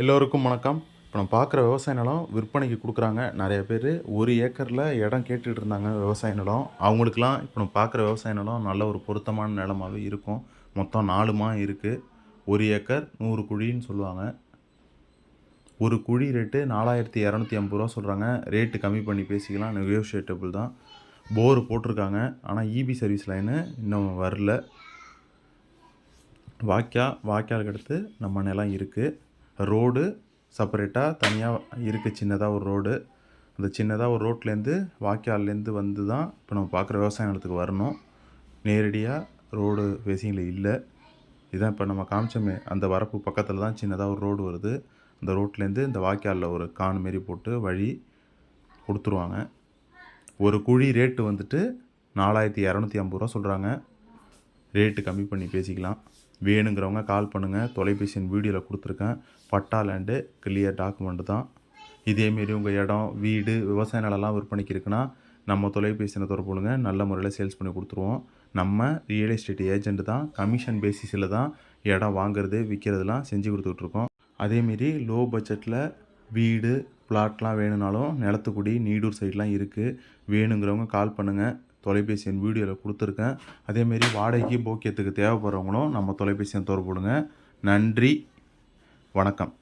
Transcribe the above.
எல்லோருக்கும் வணக்கம். இப்போ நம்ம பார்க்குற விவசாய நிலம் விற்பனைக்கு கொடுக்குறாங்க. நிறைய பேர் ஒரு ஏக்கரில் இடம் கேட்டுட்டு இருந்தாங்க விவசாய நிலம். அவங்களுக்குலாம் இப்போ நம்ம பார்க்குற விவசாய நிலம் நல்ல ஒரு பொருத்தமான நிலமாகவே இருக்கும். மொத்தம் நாலு மா இருக்குது ஒரு ஏக்கர் நூறு குழின்னு சொல்லுவாங்க. ஒரு குழி ரேட்டு நாலாயிரத்தி இரநூத்தி ஐம்பது ரூபா சொல்கிறாங்க ரேட்டு கம்மி பண்ணி பேசிக்கலாம். நெகோஷியேட்டபிள் தான். போர் போட்டிருக்காங்க. ஆனால் இபி சர்வீஸ் லைனு இன்னும் வரல. வாக்கியா வாய்க்காலுக்கு அடுத்து நம்ம நிலம் இருக்குது ரோடு செப்பரேட்டாக தனியாக இருக்குது சின்னதாக ஒரு ரோடு. அந்த சின்னதாக ஒரு ரோட்லேருந்து வாய்க்கால்லேருந்து வந்து தான் இப்போ நம்ம பார்க்குற விவசாய நிலத்துக்கு வரணும். நேரடியாக ரோடு ஃபேஸிங்கில் இல்லை. இதுதான் இப்போ நம்ம காமிச்சோமே அந்த வரப்பு பக்கத்தில் தான் சின்னதாக ஒரு ரோடு வருது. அந்த ரோட்லேருந்து இந்த வாய்க்காலில் ஒரு கான் மாரி போட்டு வழி கொடுத்துருவாங்க. ஒரு குழி ரேட்டு வந்துட்டு நாலாயிரத்தி இரநூத்தி ஐம்பது ரூபா சொல்கிறாங்க ரேட்டு கம்மி பண்ணி பேசிக்கலாம். வேணுங்கிறவங்க கால் பண்ணுங்கள் தொலைபேசியின் வீடியோவில் கொடுத்துருக்கேன். பட்டா லேண்டு கிளியர் டாக்குமெண்ட் தான். இதேமாரி உங்கள் இடம் வீடு விவசாய நிலம்லாம் விற்பனைக்கு இருக்குன்னா நம்ம தொலைபேசியில் எண்ணை நல்ல முறையில் சேல்ஸ் பண்ணி கொடுத்துருவோம். நம்ம ரியல் எஸ்டேட் ஏஜெண்ட் தான். கமிஷன் பேசிஸில் தான் இடம் வாங்குறது விற்கிறதுலாம் செஞ்சு கொடுத்துட்ருக்கோம் அதேமாரி லோ பட்ஜெட்டில் வீடு பிளாட்லாம் வேணும்னாலும் நிலத்துக்குடி நீடூர் சைட்லாம் இருக்குது வேணுங்கிறவங்க கால் பண்ணுங்கள் தொலைபேசி எண் வீடியோவில் கொடுத்துருக்கேன். அதேமாரி வாடகைக்கு போக்கியத்துக்கு தேவைப்படுறவங்களும் நம்ம தொலைபேசி எண் நன்றி. வணக்கம்.